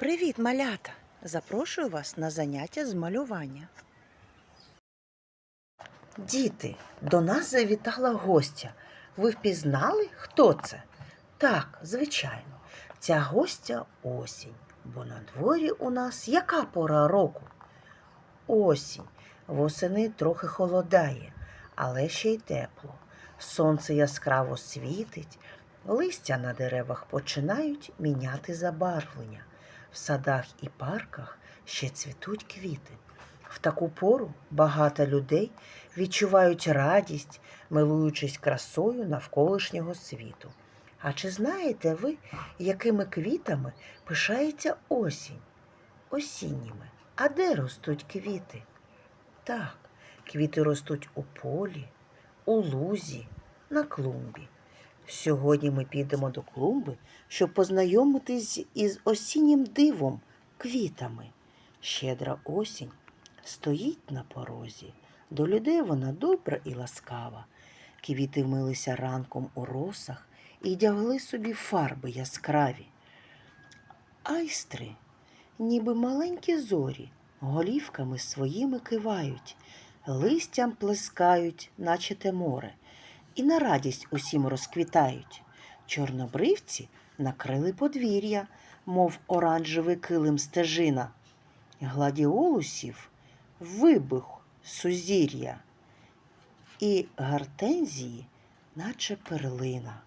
Привіт, малята! Запрошую вас на заняття з малювання. Діти, до нас завітала гостя. Ви впізнали, хто це? Так, звичайно, ця гостя осінь, бо на дворі у нас яка пора року? Осінь. Восени трохи холодає, але ще й тепло. Сонце яскраво світить, листя на деревах починають міняти забарвлення. В садах і парках ще цвітуть квіти. В таку пору багато людей відчувають радість, милуючись красою навколишнього світу. А чи знаєте ви, якими квітами пишається осінь? Осінніми. А де ростуть квіти? Так, квіти ростуть у полі, у лузі, на клумбі. Сьогодні ми підемо до клумби, щоб познайомитись із осіннім дивом, квітами. Щедра осінь стоїть на порозі. До людей вона добра і ласкава. Квіти вмилися ранком у росах і дягли собі фарби яскраві. Айстри, ніби маленькі зорі, голівками своїми кивають, листям плескають, наче те море, і на радість усім розквітають. Чорнобривці накрили подвір'я, мов оранжевий килим стежина. Гладіолусів вибух сузір'я, і гартензії, наче перлина.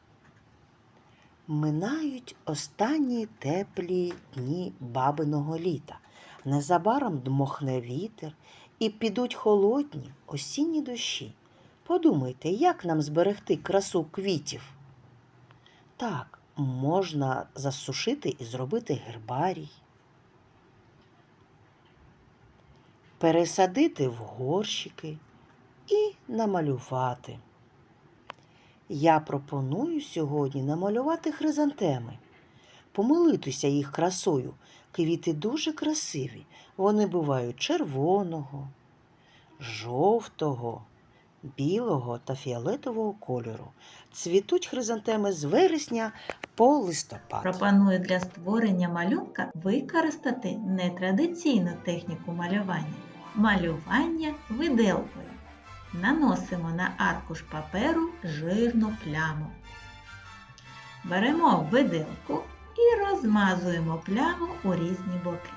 Минають останні теплі дні бабиного літа. Незабаром дмохне вітер і підуть холодні осінні дощі. Подумайте, як нам зберегти красу квітів? Так, можна засушити і зробити гербарій, пересадити в горщики і намалювати. Я пропоную сьогодні намалювати хризантеми, помилитися їх красою. Квіти дуже красиві. Вони бувають червоного, жовтого, білого та фіолетового кольору. Цвітуть хризантеми з вересня по листопад. Пропоную для створення малюнка використати нетрадиційну техніку малювання малювання виделкою. Наносимо на аркуш паперу жирну пляму. Беремо виделку і розмазуємо пляму у різні боки.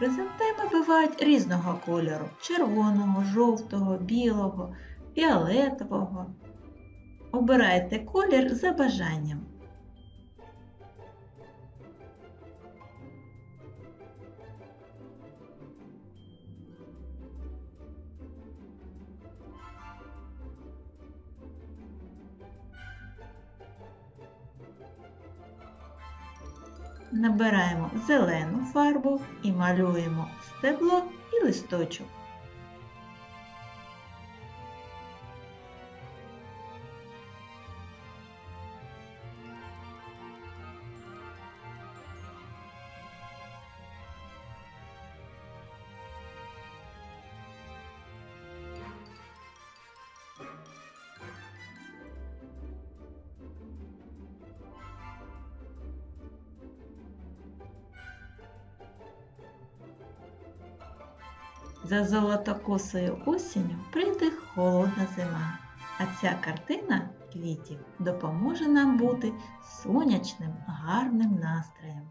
Хризантеми бувають різного кольору червоного, жовтого, білого, фіолетового. Обирайте колір за бажанням. Набираємо зелену фарбу і малюємо стебло і листочок. За золотокосою осінню прийде холодна зима, а ця картина квітів допоможе нам бути сонячним, гарним настроєм.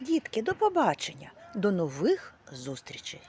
Дітки, до побачення, до нових зустрічей!